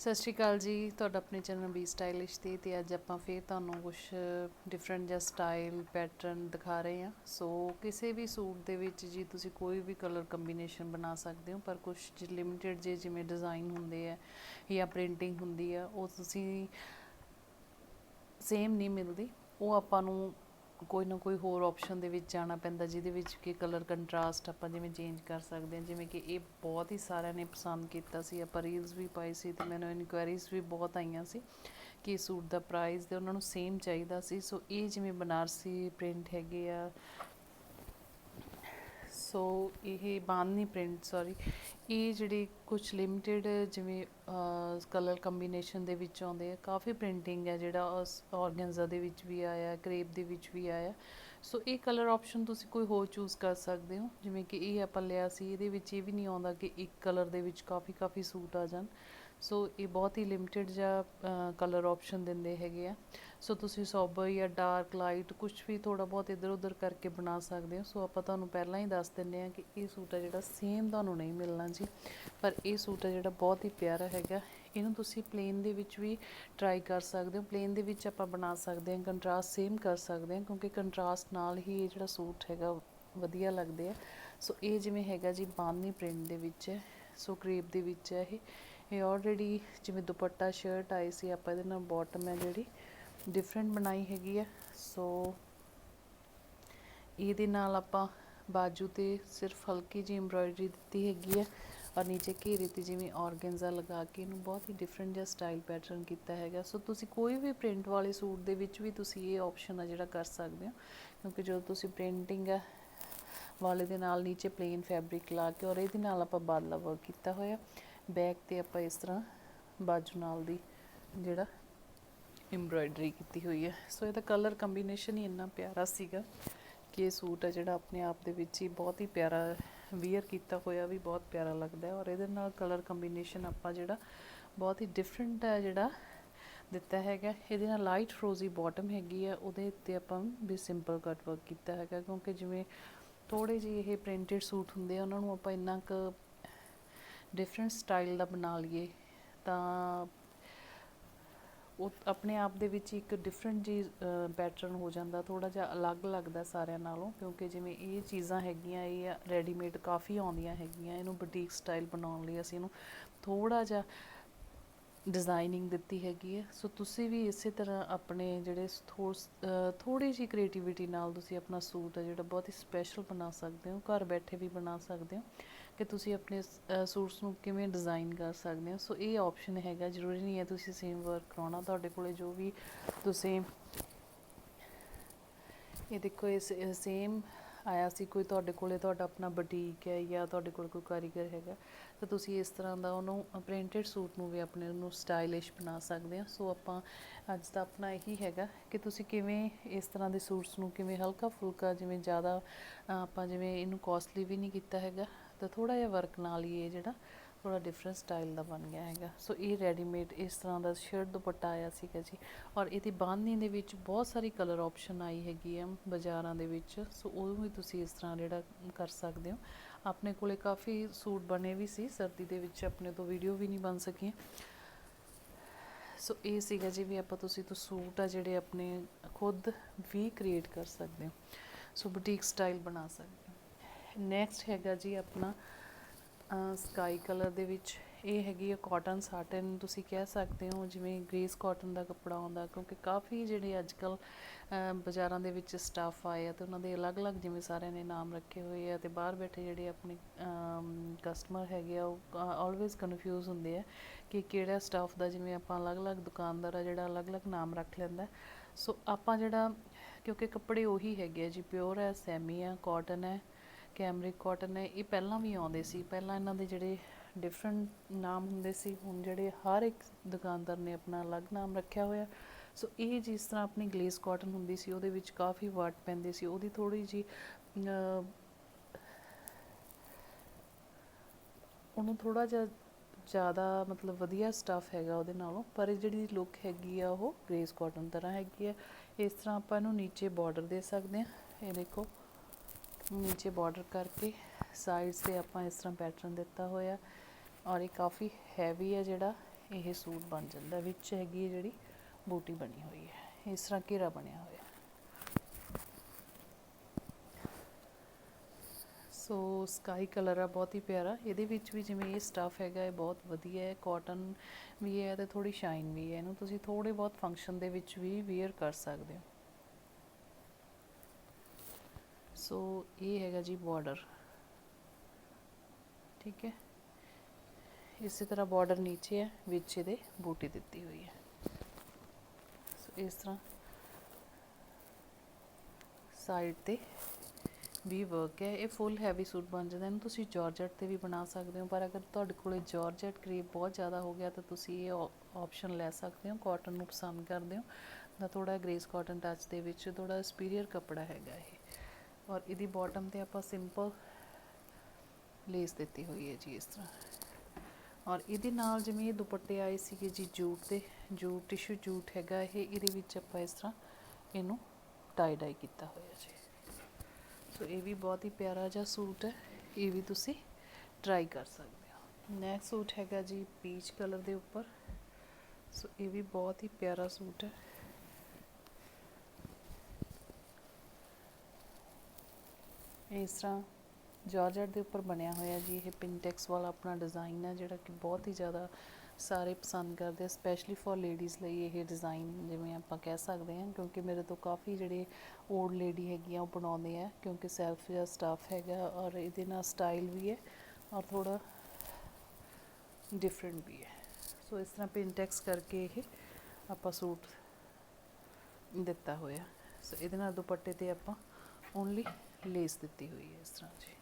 ਸਤਿ ਸ਼੍ਰੀ ਅਕਾਲ ਜੀ, ਤੁਹਾਡਾ ਆਪਣੇ ਚੈਨਲ ਬੀ ਸਟਾਈਲਿਸ਼ ਤੇ ਤੇ ਅੱਜ ਆਪਾਂ ਫੇਰ ਤੁਹਾਨੂੰ ਕੁਝ ਡਿਫਰੈਂਟ ਜਿਹਾ ਸਟਾਈਲ ਪੈਟਰਨ ਦਿਖਾ ਰਹੇ ਹਾਂ। ਸੋ ਕਿਸੇ ਵੀ ਸੂਟ ਦੇ ਵਿੱਚ ਜੀ ਤੁਸੀਂ ਕੋਈ ਵੀ ਕਲਰ ਕੰਬੀਨੇਸ਼ਨ ਬਣਾ ਸਕਦੇ ਹੋ, ਪਰ ਕੁਝ ਲਿਮਿਟਿਡ ਜੇ ਜਿਵੇਂ ਡਿਜ਼ਾਈਨ ਹੁੰਦੇ ਆ ਜਾਂ ਪ੍ਰਿੰਟਿੰਗ ਹੁੰਦੀ ਆ, ਉਹ ਤੁਸੀਂ ਸੇਮ ਨਹੀਂ ਮਿਲਦੀ। ਉਹ ਆਪਾਂ ਨੂੰ ਕੋਈ ਨਾ ਕੋਈ ਹੋਰ ਆਪਸ਼ਨ ਦੇ ਵਿੱਚ ਜਾਣਾ ਪੈਂਦਾ, ਜਿਹਦੇ ਵਿੱਚ ਕਿ ਕਲਰ ਕੰਟਰਾਸਟ ਆਪਾਂ ਜਿਵੇਂ ਚੇਂਜ ਕਰ ਸਕਦੇ ਹਾਂ, ਜਿਵੇਂ ਕਿ ਇਹ ਬਹੁਤ ਹੀ ਸਾਰਿਆਂ ਨੇ ਪਸੰਦ ਕੀਤਾ ਸੀ। ਆਪਾਂ ਰੀਲਸ ਵੀ ਪਾਈ ਸੀ ਤੇ ਮੈਨੂੰ ਇਨਕੁਆਇਰੀਜ਼ ਵੀ ਬਹੁਤ ਆਈਆਂ ਸੀ ਕਿ ਸੂਟ ਦਾ ਪ੍ਰਾਈਸ ਤੇ ਉਹਨਾਂ ਨੂੰ ਸੇਮ ਚਾਹੀਦਾ ਸੀ। ਸੋ ਇਹ ਜਿਵੇਂ ਬਨਾਰਸੀ ਪ੍ਰਿੰਟ ਹੈਗੇ ਆ ਸੋ ਇਹ ਬਾਂਦਨੀ ਪ੍ਰਿੰਟ ਸੌਰੀ ਇਹ ਜਿਹੜੇ ਕੁਝ ਲਿਮਿਟਿਡ ਜਿਵੇਂ ਕਲਰ ਕੰਬੀਨੇਸ਼ਨ ਦੇ ਵਿੱਚ ਆਉਂਦੇ ਆ, ਕਾਫੀ ਪ੍ਰਿੰਟਿੰਗ ਹੈ ਜਿਹੜਾ ਆਰਗੈਂਜ਼ਾ ਦੇ ਵਿੱਚ ਵੀ ਆਇਆ ਕ੍ਰੇਪ ਦੇ ਵਿੱਚ ਵੀ ਆਇਆ। ਸੋ ਇਹ ਕਲਰ ਆਪਸ਼ਨ ਤੁਸੀਂ ਕੋਈ ਹੋਰ ਚੂਜ਼ ਕਰ ਸਕਦੇ ਹੋ, ਜਿਵੇਂ ਕਿ ਇਹ ਆਪਾਂ ਲਿਆ ਸੀ, ਇਹਦੇ ਵਿੱਚ ਇਹ ਵੀ ਨਹੀਂ ਆਉਂਦਾ ਕਿ ਇੱਕ ਕਲਰ ਦੇ ਵਿੱਚ ਕਾਫੀ ਕਾਫੀ ਸੂਟ ਆ ਜਾਣ। ਸੋ ਇਹ ਬਹੁਤ ਹੀ ਲਿਮਿਟਿਡ ਜਿਹਾ ਕਲਰ ਆਪਸ਼ਨ ਦਿੰਦੇ ਹੈਗੇ ਆ। ਸੋ ਤੁਸੀਂ ਸੋਬਰ ਜਾਂ ਡਾਰਕ ਲਾਈਟ ਕੁਝ ਵੀ ਥੋੜਾ ਬਹੁਤ ਇਧਰ ਉਧਰ ਕਰਕੇ ਬਣਾ ਸਕਦੇ ਹੋ। ਸੋ ਆਪਾਂ ਤੁਹਾਨੂੰ ਪਹਿਲਾਂ ਹੀ ਦੱਸ ਦਿੰਦੇ ਆ ਕਿ ਇਹ ਸੂਟ ਹੈ ਜਿਹੜਾ ਸੇਮ ਤੁਹਾਨੂੰ ਨਹੀਂ ਮਿਲਣਾ ਜੀ। ਪਰ ਇਹ ਸੂਟ ਹੈ ਜਿਹੜਾ ਬਹੁਤ ਹੀ ਪਿਆਰਾ ਹੈਗਾ। ਇਹਨੂੰ ਤੁਸੀਂ ਪਲੇਨ ਦੇ ਵਿੱਚ ਵੀ ਟਰਾਈ ਕਰ ਸਕਦੇ ਹੋ। ਪਲੇਨ ਦੇ ਵਿੱਚ ਆਪਾਂ ਬਣਾ ਸਕਦੇ ਹਾਂ ਕੰਟਰਾਸਟ ਸੇਮ ਕਰ ਸਕਦੇ ਹਾਂ, ਕਿਉਂਕਿ ਕੰਟਰਾਸਟ ਨਾਲ ਹੀ ਇਹ ਜਿਹੜਾ ਸੂਟ ਹੈਗਾ, ਵਧੀਆ ਲੱਗਦੇ ਆ। ਸੋ ਇਹ ਜਿਵੇਂ ਹੈਗਾ ਜੀ ਬਾਂਦਨੀ ਪ੍ਰਿੰਟ ਦੇ ਵਿੱਚ ਹੈ। ਸੋ ਕਰੀਬ ਦੇ ਵਿੱਚ ਹੈ ਇਹ। ਇਹ ਆਲਰੇਡੀ ਜਿਵੇਂ ਦੁਪੱਟਾ ਸ਼ਰਟ ਆਈ ਸੀ, ਆਪਾਂ ਇਹਦੇ ਨਾਲ ਬਾਟਮ ਹੈ ਜਿਹੜੀ ਡਿਫਰੈਂਟ ਬਣਾਈ ਹੈਗੀ ਹੈ। ਸੋ ਇਹਦੇ ਨਾਲ ਆਪਾਂ ਬਾਜੂ ਤੇ ਸਿਰਫ ਹਲਕੀ ਜਿਹੀ ਐਮਬ੍ਰਾਇਡਰੀ ਦਿੱਤੀ ਹੈਗੀ ਹੈ ਔਰ ਨੀਚੇ ਘੇਰੇ ਤੇ ਜਿਵੇਂ ਆਰਗੈਂਜ਼ਾ ਲਗਾ ਕੇ ਇਹਨੂੰ ਬਹੁਤ ਹੀ ਡਿਫਰੈਂਟ ਜਿਹਾ ਸਟਾਈਲ ਪੈਟਰਨ ਕੀਤਾ ਹੈਗਾ। ਸੋ ਤੁਸੀਂ ਕੋਈ ਵੀ ਪ੍ਰਿੰਟ ਵਾਲੇ ਸੂਟ ਦੇ ਵਿੱਚ ਵੀ ਤੁਸੀਂ ਇਹ ਆਪਸ਼ਨ ਆ ਜਿਹੜਾ ਕਰ ਸਕਦੇ ਹੋ। ਕਿਉਂਕਿ ਜਦੋਂ ਤੁਸੀਂ ਪ੍ਰਿੰਟਿੰਗ ਹੈ ਵਾਲੇ ਦੇ ਨਾਲ ਨੀਚੇ ਪਲੇਨ ਫੈਬਰਿਕ ਲਾ ਕੇ ਔਰ ਇਹਦੇ ਨਾਲ ਆਪਾਂ ਬਾਦਲਾ ਵਰਕ ਕੀਤਾ ਹੋਇਆ। ਬੈਕ ਤੇ ਆਪਾਂ ਇਸ ਤਰ੍ਹਾਂ ਬਾਜੂ ਨਾਲ ਦੀ ਜਿਹੜਾ ਐਮਬ੍ਰਾਇਡਰੀ ਕੀਤੀ ਹੋਈ ਹੈ। ਸੋ ਇਹਦਾ ਕਲਰ ਕੰਬੀਨੇਸ਼ਨ ਹੀ ਇੰਨਾ ਪਿਆਰਾ ਸੀਗਾ ਕਿ ਇਹ ਸੂਟ ਹੈ ਜਿਹੜਾ ਆਪਣੇ ਆਪ ਦੇ ਵਿੱਚ ਹੀ ਬਹੁਤ ਹੀ ਪਿਆਰਾ ਵੀਅਰ ਕੀਤਾ ਹੋਇਆ, ਵੀ ਬਹੁਤ ਪਿਆਰਾ ਲੱਗਦਾ ਹੈ। ਔਰ ਇਹਦੇ ਨਾਲ ਕਲਰ ਕੰਬੀਨੇਸ਼ਨ ਆਪਾਂ ਜਿਹੜਾ ਬਹੁਤ ਹੀ ਡਿਫਰੈਂਟ ਹੈ ਜਿਹੜਾ ਦਿੱਤਾ ਹੈਗਾ। ਇਹਦੇ ਨਾਲ ਲਾਈਟ ਫਰੋਜ਼ੀ ਬਾਟਮ ਹੈਗੀ ਆ ਉਹਦੇ ਉੱਤੇ ਆਪਾਂ ਵੀ ਸਿੰਪਲ ਕਟ ਵਰਕ ਕੀਤਾ ਹੈਗਾ, ਕਿਉਂਕਿ ਜਿਵੇਂ ਥੋੜੇ ਜਿਹੇ ਇਹ ਪ੍ਰਿੰਟਡ ਸੂਟ ਹੁੰਦੇ ਆ, ਉਹਨਾਂ ਨੂੰ ਆਪਾਂ ਇੰਨਾ ਕੁ ਡਿਫਰੈਂਟ ਸਟਾਈਲ ਦਾ ਬਣਾ ਲਈਏ, ਤਾਂ ਉਹ ਆਪਣੇ ਆਪ ਦੇ ਵਿੱਚ ਇੱਕ ਡਿਫਰੈਂਟ ਜੀ ਪੈਟਰਨ ਹੋ ਜਾਂਦਾ ਥੋੜਾ ਜਿਹਾ ਅਲੱਗ ਲੱਗਦਾ ਸਾਰਿਆਂ ਨਾਲੋਂ, ਕਿਉਂਕਿ ਜਿਵੇਂ ਇਹ ਚੀਜ਼ਾਂ ਹੈਗੀਆਂ, ਇਹ ਰੈਡੀਮੇਡ ਕਾਫੀ ਆਉਂਦੀਆਂ ਹੈਗੀਆਂ, ਇਹਨੂੰ ਬੁਟੀਕ ਸਟਾਈਲ ਬਣਾਉਣ ਲਈ ਅਸੀਂ ਇਹਨੂੰ ਥੋੜਾ ਜਿਹਾ ਡਿਜ਼ਾਈਨਿੰਗ ਦਿੱਤੀ ਹੈਗੀ ਹੈ। ਸੋ ਤੁਸੀਂ ਵੀ ਇਸੇ ਤਰ੍ਹਾਂ ਆਪਣੇ ਜਿਹੜੇ ਥੋੜੀ ਜਿਹੀ ਕ੍ਰੀਏਟੀਵਿਟੀ ਨਾਲ ਤੁਸੀਂ ਆਪਣਾ ਸੂਟ ਹੈ ਜਿਹੜਾ ਬਹੁਤ ਹੀ ਸਪੈਸ਼ਲ ਬਣਾ ਸਕਦੇ ਹੋ, ਘਰ ਬੈਠੇ ਵੀ ਬਣਾ ਸਕਦੇ ਹੋ। ਕਿ ਤੁਸੀਂ ਆਪਣੇ ਸੂਟਸ ਨੂੰ ਕਿਵੇਂ ਡਿਜ਼ਾਈਨ ਕਰ ਸਕਦੇ ਹੋ? ਸੋ ਇਹ ਆਪਸ਼ਨ ਹੈਗਾ, ਜ਼ਰੂਰੀ ਨਹੀਂ ਹੈ ਤੁਸੀਂ ਸੇਮ ਵਰਕ ਕਰਾਉਣਾ। ਤੁਹਾਡੇ ਕੋਲੇ ਜੋ ਵੀ ਤੁਸੀਂ, ਇਹ ਦੇਖੋ ਇਸ ਸੇਮ ਆਇਆ ਸੀ, ਕੋਈ ਤੁਹਾਡੇ ਕੋਲੇ ਤੁਹਾਡਾ ਆਪਣਾ ਬੁਟੀਕ ਹੈ ਜਾਂ ਤੁਹਾਡੇ ਕੋਲ ਕੋਈ ਕਾਰੀਗਰ ਹੈਗਾ, ਤਾਂ ਤੁਸੀਂ ਇਸ ਤਰ੍ਹਾਂ ਦਾ ਉਹਨੂੰ ਪ੍ਰਿੰਟਡ ਸੂਟ ਨੂੰ ਵੀ ਆਪਣੇ ਨੂੰ ਸਟਾਈਲਿਸ਼ ਬਣਾ ਸਕਦੇ ਹੋ। ਸੋ ਆਪਾਂ ਅੱਜ ਦਾ ਆਪਣਾ ਇਹੀ ਹੈਗਾ ਕਿ ਤੁਸੀਂ ਕਿਵੇਂ ਇਸ ਤਰ੍ਹਾਂ ਦੇ ਸੂਟਸ ਨੂੰ ਕਿਵੇਂ ਹਲਕਾ ਫੁਲਕਾ ਜਿਵੇਂ ਜ਼ਿਆਦਾ ਆਪਾਂ ਜਿਵੇਂ ਇਹਨੂੰ ਕਾਸਟਲੀ ਵੀ ਨਹੀਂ ਕੀਤਾ ਹੈਗਾ ਤਾਂ ਥੋੜਾ ਜਿਹਾ ਵਰਕ ਨਾਲ ਹੀ ਇਹ ਜਿਹੜਾ ਥੋੜਾ ਡਿਫਰੈਂਟ ਸਟਾਈਲ ਦਾ ਬਣ ਗਿਆ ਹੈਗਾ। ਸੋ ਇਹ ਰੈਡੀਮੇਡ ਇਸ ਤਰ੍ਹਾਂ ਦਾ ਸ਼ਰਟ ਦੁਪੱਟਾ ਆਇਆ ਸੀਗਾ ਜੀ ਔਰ ਇਹਦੀ ਬਾਂਧਨੀ ਦੇ ਵਿੱਚ ਬਹੁਤ ਸਾਰੀ ਕਲਰ ਆਪਸ਼ਨ ਆਈ ਹੈਗੀ ਆ ਬਾਜ਼ਾਰਾਂ ਦੇ ਵਿੱਚ। ਸੋ ਉਹ ਵੀ ਤੁਸੀਂ ਇਸ ਤਰ੍ਹਾਂ ਜਿਹੜਾ ਕਰ ਸਕਦੇ ਹੋ। ਆਪਣੇ ਕੋਲੇ ਕਾਫੀ ਸੂਟ ਬਣੇ ਵੀ ਸੀ, ਸਰਦੀ ਦੇ ਵਿੱਚ ਆਪਣੇ ਤੋਂ ਵੀਡੀਓ ਵੀ ਨਹੀਂ ਬਣ ਸਕੀਆਂ। ਸੋ ਇਹ ਸੀਗਾ ਜੀ ਵੀ ਆਪਾਂ ਤੁਸੀਂ ਤੋਂ ਸੂਟ ਆ ਜਿਹੜੇ ਆਪਣੇ ਖੁਦ ਵੀ ਕ੍ਰੀਏਟ ਕਰ ਸਕਦੇ ਹੋ। ਸੋ ਬੁਟੀਕ ਸਟਾਈਲ ਬਣਾ ਸਕਦੇ ਨੈਕਸਟ ਹੈਗਾ ਜੀ ਆਪਣਾ ਸਕਾਈ ਕਲਰ ਦੇ ਵਿੱਚ। ਇਹ ਹੈਗੀ ਹੈ ਕਾਟਨ ਸਾਟਨ ਤੁਸੀਂ ਕਹਿ ਸਕਦੇ ਹੋ, ਜਿਵੇਂ ਗ੍ਰੇਸ ਕਾਟਨ ਦਾ ਕੱਪੜਾ ਆਉਂਦਾ, ਕਿਉਂਕਿ ਕਾਫੀ ਜਿਹੜੇ ਅੱਜ ਕੱਲ ਬਾਜ਼ਾਰਾਂ ਦੇ ਵਿੱਚ ਸਟਾਫ ਆਏ ਆ ਤੇ ਉਹਨਾਂ ਦੇ ਅਲੱਗ-ਅਲੱਗ ਜਿਵੇਂ ਸਾਰਿਆਂ ਨੇ ਨਾਮ ਰੱਖੇ ਹੋਏ ਆ ਤੇ ਬਾਹਰ ਬੈਠੇ ਜਿਹੜੇ ਆਪਣੇ ਕਸਟਮਰ ਹੈਗੇ ਆ, ਉਹ ਆਲਵੇਜ਼ ਕਨਫਿਊਜ਼ ਹੁੰਦੇ ਆ ਕਿ ਕਿਹੜਾ ਸਟਾਫ ਦਾ ਜਿਵੇਂ ਆਪਾਂ ਅਲੱਗ-ਅਲੱਗ ਦੁਕਾਨਦਾਰ ਆ ਜਿਹੜਾ ਅਲੱਗ-ਅਲੱਗ ਨਾਮ ਰੱਖ ਲੈਂਦਾ। ਸੋ ਆਪਾਂ ਜਿਹੜਾ, ਕਿਉਂਕਿ ਕੱਪੜੇ ਉਹੀ ਹੈਗੇ ਆ ਜੀ ਪਿਓਰ ਹੈ ਸੈਮੀ ਆ ਕਾਟਨ ਹੈ ਕੈਮਰਿਕ ਕਾਟਨ ਹੈ ਇਹ ਪਹਿਲਾਂ ਵੀ ਆਉਂਦੇ ਸੀ। ਪਹਿਲਾਂ ਇਹਨਾਂ ਦੇ ਜਿਹੜੇ ਡਿਫਰੈਂਟ ਨਾਮ ਹੁੰਦੇ ਸੀ, ਹੁਣ ਜਿਹੜੇ ਹਰ ਇੱਕ ਦੁਕਾਨਦਾਰ ਨੇ ਆਪਣਾ ਅਲੱਗ ਨਾਮ ਰੱਖਿਆ ਹੋਇਆ। ਸੋ ਇਹ ਜਿਸ ਤਰ੍ਹਾਂ ਆਪਣੀ ਗਲੇਸ ਕਾਟਨ ਹੁੰਦੀ ਸੀ, ਉਹਦੇ ਵਿੱਚ ਕਾਫੀ ਵਾਟ ਪੈਂਦੇ ਸੀ। ਉਹਦੀ ਥੋੜੀ ਜੀ ਉਹਨੂੰ ਥੋੜਾ ਜਿਹਾ ਜ਼ਿਆਦਾ ਮਤਲਬ ਵਧੀਆ ਸਟਫ ਹੈਗਾ ਉਹਦੇ ਨਾਲੋਂ, ਪਰ ਇਹ ਜਿਹੜੀ ਲੁੱਕ ਹੈਗੀ ਆ, ਉਹ ਗ੍ਰੇਸ ਕਾਟਨ ਤਰ੍ਹਾਂ ਹੈਗੀ ਆ। ਇਸ ਤਰ੍ਹਾਂ ਆਪਾਂ ਇਹਨੂੰ ਨੀਚੇ ਬਾਰਡਰ ਦੇ ਸਕਦੇ ਆ ਇਹ ਦੇਖੋ। ਨੀਚੇ ਬਾਰਡਰ ਕਰਕੇ ਸਾਈਡਸ ਤੇ ਆਪਾਂ ਇਸ ਤਰ੍ਹਾਂ ਪੈਟਰਨ ਦਿੱਤਾ ਹੋਇਆ ਔਰ ਇਹ ਕਾਫੀ ਹੈਵੀ ਹੈ ਜਿਹੜਾ ਇਹ ਸੂਟ ਬਣ ਜਾਂਦਾ ਵਿੱਚ ਹੈਗੀ ਹੈ ਜਿਹੜੀ ਬੂਟੀ ਬਣੀ ਹੋਈ ਹੈ, ਇਸ ਤਰ੍ਹਾਂ ਘੇਰਾ ਬਣਿਆ ਹੋਇਆ ਸੋ ਸਕਾਈ ਕਲਰ ਆ, ਬਹੁਤ ਹੀ ਪਿਆਰਾ। ਇਹਦੇ ਵਿੱਚ ਵੀ ਜਿਵੇਂ ਇਹ ਸਟਫ ਹੈਗਾ, ਇਹ ਬਹੁਤ ਵਧੀਆ ਹੈ। ਕਾਟਨ ਵੀ ਹੈ ਤੇ ਥੋੜੀ ਸ਼ਾਈਨ ਵੀ ਹੈ। ਇਹਨੂੰ ਤੁਸੀਂ ਥੋੜੇ ਬਹੁਤ ਫੰਕਸ਼ਨ ਦੇ ਵਿੱਚ ਵੀ ਵੇਅਰ ਕਰ ਸਕਦੇ ਹੋ। ਸੋ ਇਹ ਹੈਗਾ ਜੀ ਬਾਰਡਰ ਠੀਕ ਹੈ? ਇਸੇ ਤਰ੍ਹਾਂ ਬਾਰਡਰ ਨੀਚੇ ਹੈ, ਵਿੱਚ ਇਹਦੇ ਬੂਟੀ ਦਿੱਤੀ ਹੋਈ ਹੈ। ਸੋ ਇਸ ਤਰ੍ਹਾਂ ਸਾਈਡ ਤੇ ਵੀ ਵਰਕ ਹੈ। ਇਹ ਫੁੱਲ ਹੈਵੀ ਸੂਟ ਬਣ ਜਾਂਦਾ। ਇਹਨੂੰ ਤੁਸੀਂ ਜਾਰਜਟ ਤੇ ਵੀ ਬਣਾ ਸਕਦੇ ਹੋ। ਪਰ ਅਗਰ ਤੁਹਾਡੇ ਕੋਲੇ ਜਾਰਜਟ ਕਰੀਬ ਬਹੁਤ ਜ਼ਿਆਦਾ ਹੋ ਗਿਆ, ਤਾਂ ਤੁਸੀਂ ਇਹ ਆਪਸ਼ਨ ਲੈ ਸਕਦੇ ਹੋ। ਕਾਟਨ ਨੂੰ ਪਸੰਦ ਕਰਦੇ ਹੋ। ਤਾਂ ਥੋੜਾ ਗ੍ਰੇਸ ਕਾਟਨ ਟੱਚ ਦੇ ਵਿੱਚ ਥੋੜਾ ਸੁਪੀਰੀਅਰ ਕੱਪੜਾ ਹੈਗਾ ਇਹ। ਔਰ ਇਹਦੀ ਬਾਟਮ ਤੇ ਆਪਾਂ ਸਿੰਪਲ ਲੇਸ ਦਿੱਤੀ ਹੋਈ ਹੈ ਜੀ ਇਸ ਤਰ੍ਹਾਂ। ਔਰ ਇਹਦੇ ਨਾਲ ਜਿਵੇਂ ਇਹ ਦੁਪੱਟੇ ਆਏ ਸੀਗੇ ਜੀ ਜੂਟ ਦੇ, ਜੂਟ ਟਿਸ਼ੂ ਜੂਟ ਹੈਗਾ ਇਹ, ਇਹਦੇ ਵਿੱਚ ਆਪਾਂ ਇਸ ਤਰ੍ਹਾਂ ਇਹਨੂੰ ਟਾਈ ਡਾਈ ਕੀਤਾ ਹੋਇਆ ਜੀ। ਸੋ ਇਹ ਵੀ ਬਹੁਤ ਹੀ ਪਿਆਰਾ ਜਿਹਾ ਸੂਟ ਹੈ, ਇਹ ਵੀ ਤੁਸੀਂ ਟਰਾਈ ਕਰ ਸਕਦੇ ਹੋ। ਨੈਕਸਟ ਸੂਟ ਹੈਗਾ ਜੀ ਪੀਚ ਕਲਰ ਦੇ ਉੱਪਰ। ਸੋ ਇਹ ਵੀ ਬਹੁਤ ਹੀ ਪਿਆਰਾ ਸੂਟ ਹੈ। ਇਸ ਤਰ੍ਹਾਂ ਜਾਰਜਟ ਦੇ ਉੱਪਰ ਬਣਿਆ ਹੋਇਆ ਜੀ, ਇਹ ਪਿੰਟੈਕਸ ਵਾਲਾ ਆਪਣਾ ਡਿਜ਼ਾਈਨ ਹੈ, ਜਿਹੜਾ ਕਿ ਬਹੁਤ ਹੀ ਜ਼ਿਆਦਾ ਸਾਰੇ ਪਸੰਦ ਕਰਦੇ ਆ ਸਪੈਸ਼ਲੀ ਫॉर ਲੇਡੀਜ਼ ਲਈ ਇਹ ਡਿਜ਼ਾਈਨ ਜਿਵੇਂ ਆਪਾਂ ਕਹਿ ਸਕਦੇ ਹਾਂ, ਕਿਉਂਕਿ ਮੇਰੇ ਤੋਂ ਕਾਫੀ ਜਿਹੜੇ ਓਲਡ ਲੇਡੀ ਹੈਗੀਆਂ ਉਹ ਬਣਾਉਂਦੇ ਆ, ਕਿਉਂਕਿ ਸੈਲਫ ਜਾਂ ਸਟਾਫ ਹੈਗਾ ਔਰ ਇਹਦੇ ਨਾਲ ਸਟਾਈਲ ਵੀ ਹੈ ਔਰ ਥੋੜਾ ਡਿਫਰੈਂਟ ਵੀ ਹੈ। ਸੋ ਇਸ ਤਰ੍ਹਾਂ ਪਿੰਟੈਕਸ ਕਰਕੇ ਇਹ ਆਪਾਂ ਸੂਟ ਦਿੱਤਾ ਹੋਇਆ। ਸੋ ਇਹਦੇ ਨਾਲ ਦੁਪੱਟੇ ਤੇ ਆਪਾਂ ਓਨਲੀ ਲੇਸ ਦਿੱਤੀ ਹੋਈ ਹੈ ਇਸ ਤਰ੍ਹਾਂ, ਜੀ।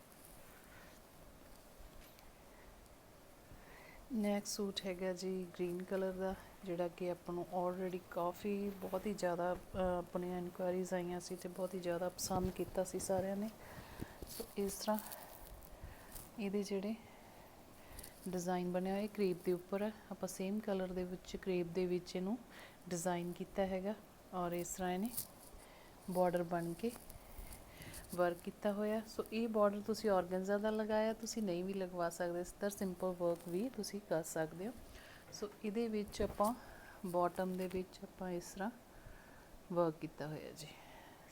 ਨੈਕਸਟ ਸੂਟ ਹੈਗਾ ਜੀ ਗ੍ਰੀਨ ਕਲਰ ਦਾ, ਜਿਹੜਾ ਕਿ ਆਪਾਂ ਨੂੰ ਆਲਰੇਡੀ ਕਾਫੀ ਬਹੁਤ ਹੀ ਜ਼ਿਆਦਾ ਆਪਣੀਆਂ ਇਨਕੁਆਇਰੀਜ਼ ਆਈਆਂ ਸੀ ਤੇ ਬਹੁਤ ਹੀ ਜ਼ਿਆਦਾ ਪਸੰਦ ਕੀਤਾ ਸੀ ਸਾਰਿਆਂ ਨੇ। ਸੋ ਇਸ ਤਰ੍ਹਾਂ ਇਹਦੇ ਜਿਹੜੇ ਡਿਜ਼ਾਈਨ ਬਣਿਆ ਹੋਇਆ, ਇਹ ਕਰੀਬ ਦੇ ਉੱਪਰ ਹੈ। ਆਪਾਂ ਸੇਮ ਕਲਰ ਦੇ ਵਿੱਚ ਕਰੀਬ ਦੇ ਵਿੱਚ ਇਹਨੂੰ ਡਿਜ਼ਾਈਨ ਕੀਤਾ ਹੈਗਾ ਔਰ ਇਸ ਤਰ੍ਹਾਂ ਇਹਨੇ ਬਾਰਡਰ ਬਣ ਕੇ ਵਰਕ ਕੀਤਾ ਹੋਇਆ। ਸੋ ਇਹ ਬਾਰਡਰ ਤੁਸੀਂ ਆਰਗੈਂਜ਼ਾ ਦਾ ਲਗਾਇਆ, ਤੁਸੀਂ ਨਹੀਂ ਵੀ ਲਗਵਾ ਸਕਦੇ। ਇਸ ਤਰ੍ਹਾਂ ਸਿੰਪਲ ਵਰਕ ਵੀ ਤੁਸੀਂ ਕਰ ਸਕਦੇ ਹੋ। ਸੋ ਇਹਦੇ ਵਿੱਚ ਆਪਾਂ ਬਾਟਮ ਦੇ ਵਿੱਚ ਆਪਾਂ ਇਸ ਤਰ੍ਹਾਂ ਵਰਕ ਕੀਤਾ ਹੋਇਆ ਜੀ।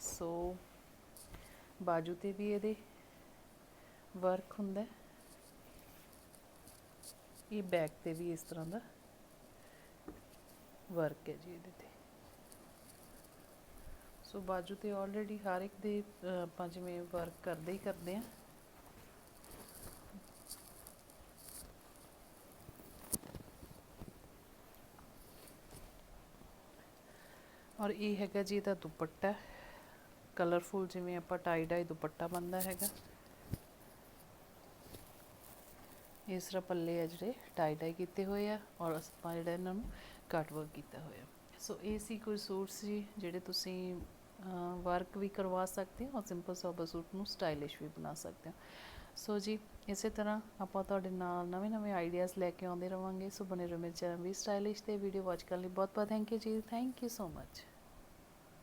ਸੋ ਬਾਜੂ ਤੇ ਵੀ ਇਹਦੇ ਵਰਕ ਹੁੰਦਾ ਇਹ ਬੈਕ ਤੇ ਵੀ ਇਸ ਤਰ੍ਹਾਂ ਦਾ ਵਰਕ ਹੈ ਜੀ ਇਹਦੇ ਤੇ। ਸੋ ਬਾਜੂ ਤੇ ਆਲਰੇਡੀ ਹਰ ਇੱਕ ਦੇ ਆਪਾਂ ਜਿਵੇਂ ਵਰਕ ਕਰਦੇ ਹੀ ਕਰਦੇ ਆ ਔਰ ਇਹ ਹੈਗਾ ਜੀ ਇਹਦਾ ਦੁਪੱਟਾ। ਕਲਰਫੁਲ ਜਿਵੇਂ ਆਪਾਂ ਟਾਈ ਡਾਈ ਦੁਪੱਟਾ ਬੰਦਾ ਹੈਗਾ। ਇਸ ਤਰ੍ਹਾਂ ਪੱਲੇ ਆ ਜਿਹੜੇ ਟਾਈ ਡਾਈ ਕੀਤੇ ਹੋਏ ਆ ਔਰ ਆਪਾਂ ਜਿਹੜਾ ਇਹਨਾਂ ਨੂੰ ਕੱਟ ਵਰਕ ਕੀਤਾ ਹੋਇਆ। ਸੋ ਇਹ ਸੀ ਕੋਈ ਸੂਟਸ ਜੀ ਜਿਹੜੇ ਤੁਸੀਂ ਵਰਕ ਵੀ ਕਰਵਾ ਸਕਦੇ ਹੋ ਔਰ ਸਿੰਪਲ ਸੋਬਰ ਸੂਟ ਨੂੰ ਸਟਾਈਲਿਸ਼ ਵੀ ਬਣਾ ਸਕਦੇ ਹੋ। ਸੋ ਜੀ, ਇਸੇ ਤਰ੍ਹਾਂ ਆਪਾਂ ਤੁਹਾਡੇ ਨਾਲ ਨਵੇਂ ਨਵੇਂ ਆਈਡੀਆਜ਼ ਲੈ ਕੇ ਆਉਂਦੇ ਰਵਾਂਗੇ। ਸੋ ਬਨੇ ਰਹੋ ਮੇਰੇ ਚੈਨਲ ਵੀ ਸਟਾਈਲਿਸ਼ ਤੇ ਵੀਡੀਓ ਵਾਚ ਕਰਨ ਲਈ ਬਹੁਤ ਬਹੁਤ ਥੈਂਕ ਯੂ ਜੀ। Thank you so much